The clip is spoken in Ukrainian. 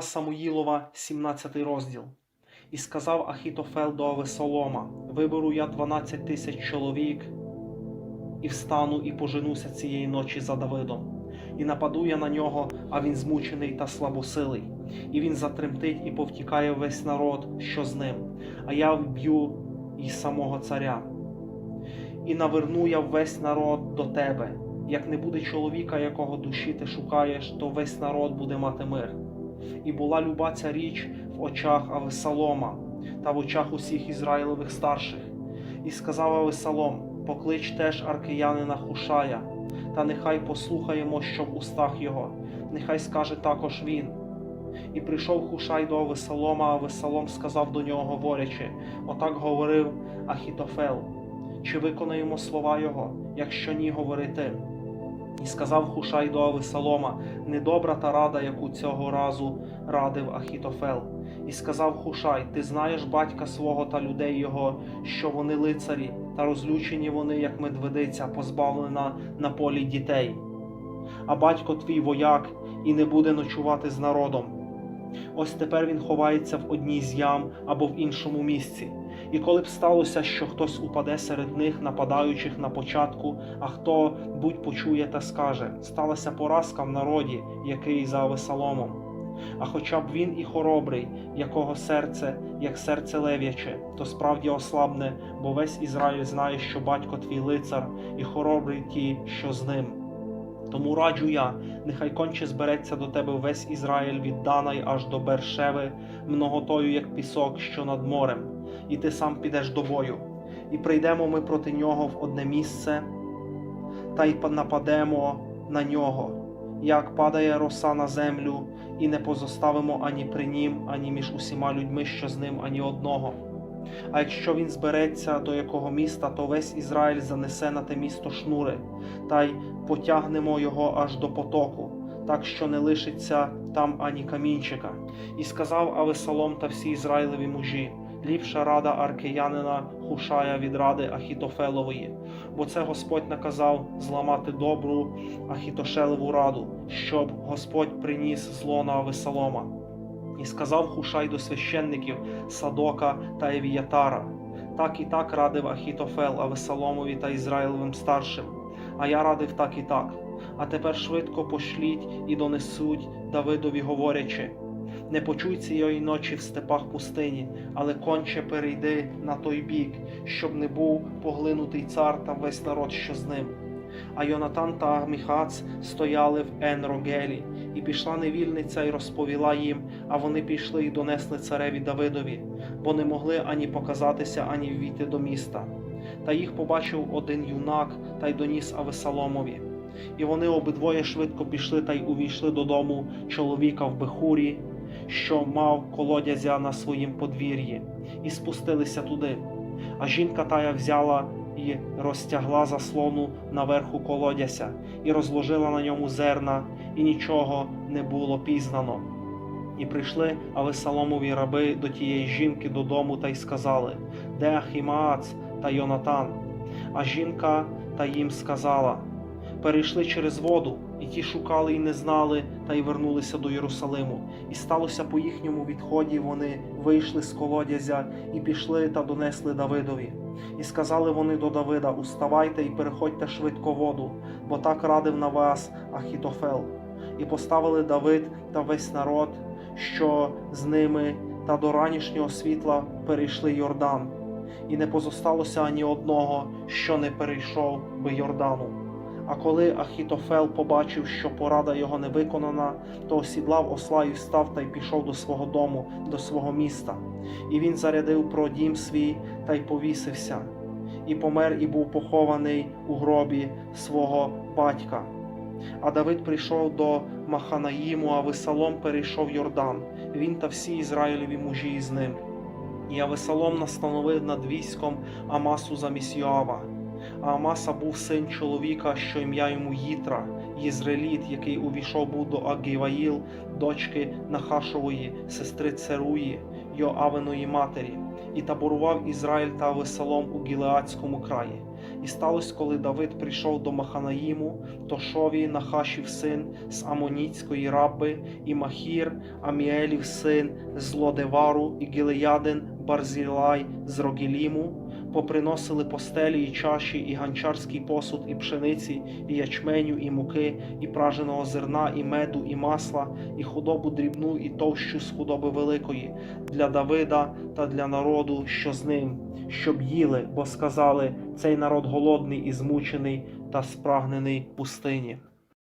Самуїлова, 17 розділ. І сказав Ахітофел до Авесолома: Виберу я 12 тисяч чоловік, і встану і поженуся цієї ночі за Давидом. І нападу я на нього, а він змучений та слабосилий. І він затремтить і повтікає весь народ, що з ним, а я вб'ю і самого царя. І наверну я весь народ до тебе. Як не буде чоловіка, якого душі ти шукаєш, то весь народ буде мати мир. І була люба ця річ в очах Авесалома та в очах усіх Ізраїлевих старших. І сказав Авесалом: Поклич теж аркиянина Хушая, та нехай послухаємо, що в устах його, нехай скаже також він. І прийшов Хушай до Авесалома, а Авесалом сказав до нього, говорячи: Отак говорив Ахітофел. Чи виконаємо слова його, якщо ні, говори ти. І сказав Хушай до Авесалома, недобра та рада, яку цього разу радив Ахітофел. І сказав Хушай: Ти знаєш батька свого та людей його, що вони лицарі, та розлючені вони, як медведиця, позбавлена на полі дітей. А батько твій вояк і не буде ночувати з народом. Ось тепер він ховається в одній з ям або в іншому місці. І коли б сталося, що хтось упаде серед них, нападаючих на початку, а хто будь почує та скаже: сталася поразка в народі, який за Авесаломом. А хоча б він і хоробрий, якого серце, як серце лев'яче, то справді ослабне, бо весь Ізраїль знає, що батько твій лицар, і хоробрий ті, що з ним. Тому раджу я, нехай конче збереться до тебе весь Ізраїль від Данай аж до Бершеви, многотою, як пісок, що над морем, і ти сам підеш до бою. І прийдемо ми проти нього в одне місце, та й нападемо на нього, як падає роса на землю, і не позоставимо ані при нім, ані між усіма людьми, що з ним, ані одного. А якщо він збереться до якого міста, то весь Ізраїль занесе на те місто шнури, та й потягнемо його аж до потоку, так що не лишиться там ані камінчика. І сказав Авесалом та всі Ізраїлеві мужі, ліпша рада аркеянина Хушая від ради Ахітофелової, бо це Господь наказав зламати добру Ахітошелеву раду, щоб Господь приніс зло на Авесалома. І сказав Хушай до священників Садока та Евіятара. Так і так радив Ахітофел Авесаломові та Ізраїлевим старшим. А я радив так і так. А тепер швидко пошліть і донесуть Давидові, говорячи: не почуй цієї ночі в степах пустині, але конче перейди на той бік, щоб не був поглинутий цар та весь народ, що з ним. А Йонатан та Аміхац стояли в Енрогелі, і пішла невільниця і розповіла їм, а вони пішли і донесли цареві Давидові, бо не могли ані показатися, ані ввійти до міста. Та їх побачив один юнак та й доніс Авесаломові. І вони обидвоє швидко пішли та й увійшли додому чоловіка в Бехурі, що мав колодязя на своїм подвір'ї, і спустилися туди. А жінка тая взяла і розтягла заслону наверху колодязя, і розложила на ньому зерна, і нічого не було пізнано. І прийшли Авесаломові раби до тієї жінки додому та й сказали: Де Ахімаац та Йонатан? А жінка та їм сказала: Перейшли через воду, і ті шукали і не знали, та й вернулися до Єрусалиму. І сталося по їхньому відході, вони вийшли з колодязя і пішли та донесли Давидові. І сказали вони до Давида: Уставайте і переходьте швидко воду, бо так радив на вас Ахітофел. І поставили Давид та весь народ, що з ними, та до ранішнього світла перейшли Йордан, і не позосталося ані одного, що не перейшов би Йордану. А коли Ахітофел побачив, що порада його не виконана, то осідлав осла і встав та й пішов до свого дому, до свого міста. І він зарядив про дім свій та й повісився, і помер, і був похований у гробі свого батька. А Давид прийшов до Маханаїму, а Весалом перейшов Йордан, він та всі Ізраїлеві мужі із ним. І Авесалом настановив над військом Амасу замість Йоава. А Амаса був син чоловіка, що ім'я йому Їтра, Єзреліт, який увійшов був до Агіваїл, дочки Нахашової, сестри Церуї, Йоавиної матері, і таборував Ізраїль та Весолом у Гілеадському краї. І сталося, коли Давид прийшов до Маханаїму, то Шові Нахашів син з Амоніцької рабби, і Махір, Аміелів син з Лодевару, і Гілеядин Барзілай з Рогіліму, поприносили постелі і чаші, і ганчарський посуд, і пшениці, і ячменю, і муки, і праженого зерна, і меду, і масла, і худобу дрібну, і товщу з худоби великої для Давида та для народу, що з ним, щоб їли, бо сказали: цей народ голодний і змучений та спрагнений пустині.